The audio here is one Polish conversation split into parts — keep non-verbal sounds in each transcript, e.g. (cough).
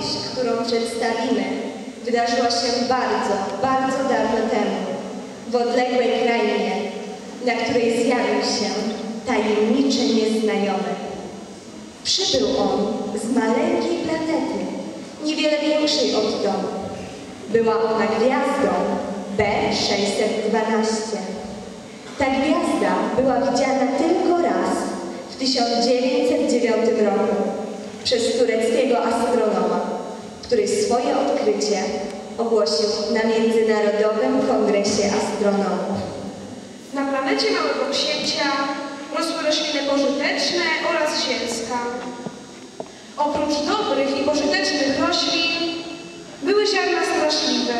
Opowieść, którą przedstawimy, wydarzyła się bardzo, bardzo dawno temu, w odległej krainie, na której zjawił się tajemniczy nieznajomy. Przybył on z maleńkiej planety, niewiele większej od domu. Była ona gwiazdą B612. Ta gwiazda była widziana tylko raz w 1909 roku przez tureckiego astronoma, który swoje odkrycie ogłosił na Międzynarodowym Kongresie Astronomów. Na planecie Małego Księcia rosły rośliny pożyteczne oraz zielska. Oprócz dobrych i pożytecznych roślin były ziarna straszliwe,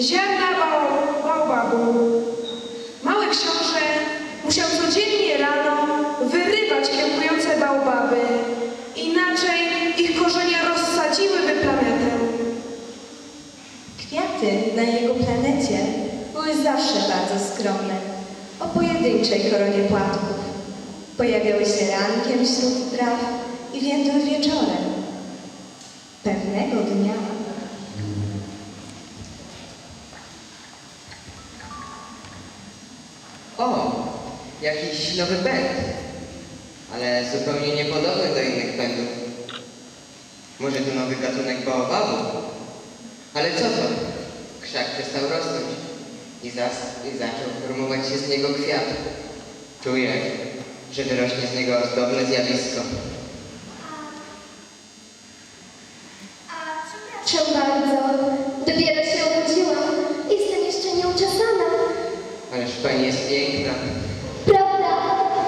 ziarna bał- baobabu. Mały książę musiał codziennie Na jego planecie były zawsze bardzo skromne, o pojedynczej koronie płatków. Pojawiały się rankiem wśród traw i więdły wieczorem. Pewnego dnia O, jakiś nowy pęd, ale zupełnie niepodobny do innych pędów. Może to nowy gatunek baobabu? Ale co to? Krzak przestał rosnąć i, zas, i zaczął formować się z niego kwiat. Czuję, że wyrośnie z niego ozdobne zjawisko. Cię bardzo. Dopiero się urodziłam. Jestem jeszcze nieuczesana. Ależ pani jest piękna. Prawda?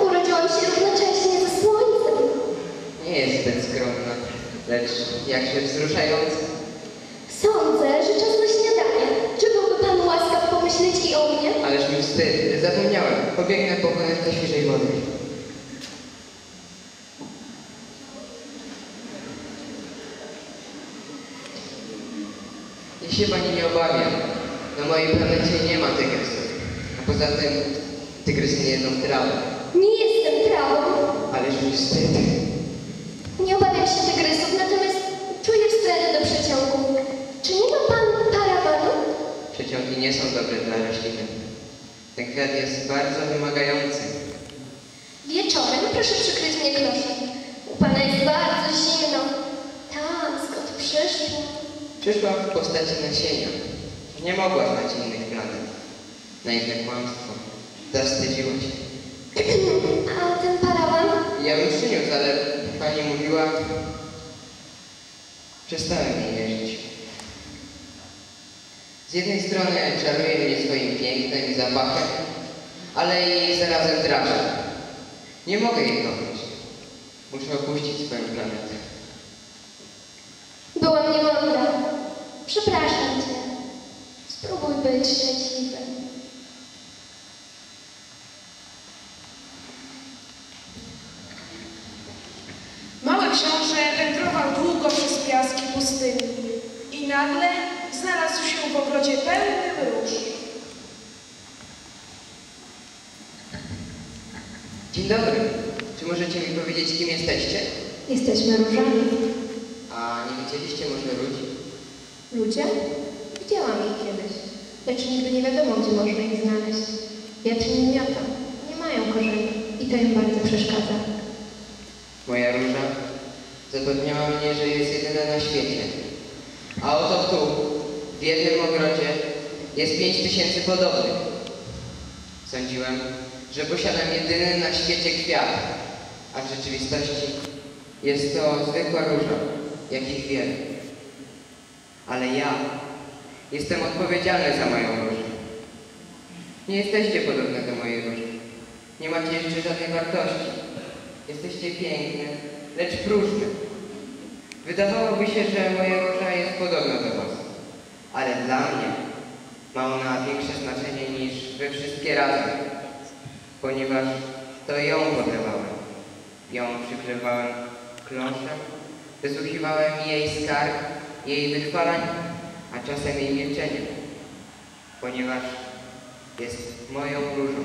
Urodziłam się równocześnie ze słońcem. Nie jest zbyt skromna, lecz jakże wzruszająca. Sądzę, że czas na śniadanie. Czy byłby Pan łaskaw pomyśleć i o mnie? Ależ mi wstyd, zapomniałem. Pobiegnę po konewkę świeżej wody. Ja się pani nie obawiam. Na mojej planecie nie ma tygrysów. A poza tym tygrysy nie jedzą trawy. Nie jestem trawą. Ależ mi wstyd. Nie obawiam się tygrysów, natomiast czuję wstręt do przeciągu. Czy nie ma Pan parawanu? Przeciągi nie są dobre dla rośliny. Ten kwiat jest bardzo wymagający. Wieczorem proszę przykryć mnie kloszem. U Pana jest bardzo zimno. Tam, skąd przyszło. Przyszła w postaci nasienia. Nie mogła znać innych planet. Naiwne kłamstwo. Zawstydziła się. (clears throat) A ten parawan? Ja bym przyniósł, ale pani mówiła... Przestałem jej wierzyć. Z jednej strony czaruje mnie swoim pięknem i zapachem, ale i zarazem drażni. Nie mogę jej kochać. Muszę opuścić swoją planetę. Byłam niemądra. Przepraszam Cię. Spróbuj być szczęśliwy. Mały książę wędrował długo przez piaski pustyni i nagle znalazł się w ogrodzie pełnym róż. Dzień dobry. Czy możecie mi powiedzieć, kim jesteście? jesteśmy różami. A nie widzieliście może ludzi? Ludzie? Widziałam ich kiedyś, lecz nigdy nie wiadomo, gdzie można ich znaleźć. Wiatr nie miota, nie mają korzeni i to im bardzo przeszkadza. Moja róża zapewniała mnie, że jest jedyna na świecie. A oto tu, w jednym ogrodzie, jest pięć tysięcy podobnych. Sądziłem, że posiadam jedyny na świecie kwiat, a w rzeczywistości jest to zwykła róża, jakich wiele. Ale ja jestem odpowiedzialny za moją różę. Nie jesteście podobne do mojej róży. Nie macie jeszcze żadnej wartości. Jesteście piękne, lecz próżne. Wydawałoby się, że moja róża jest podobna do was. Ale dla mnie ma ona większe znaczenie niż wy wszystkie razem. Ponieważ to ją podlewałem. Ją przykrywałem kloszem, wysłuchiwałem jej skarg, jej wychwalań, a czasem jej milczeniem. Ponieważ jest moją różą.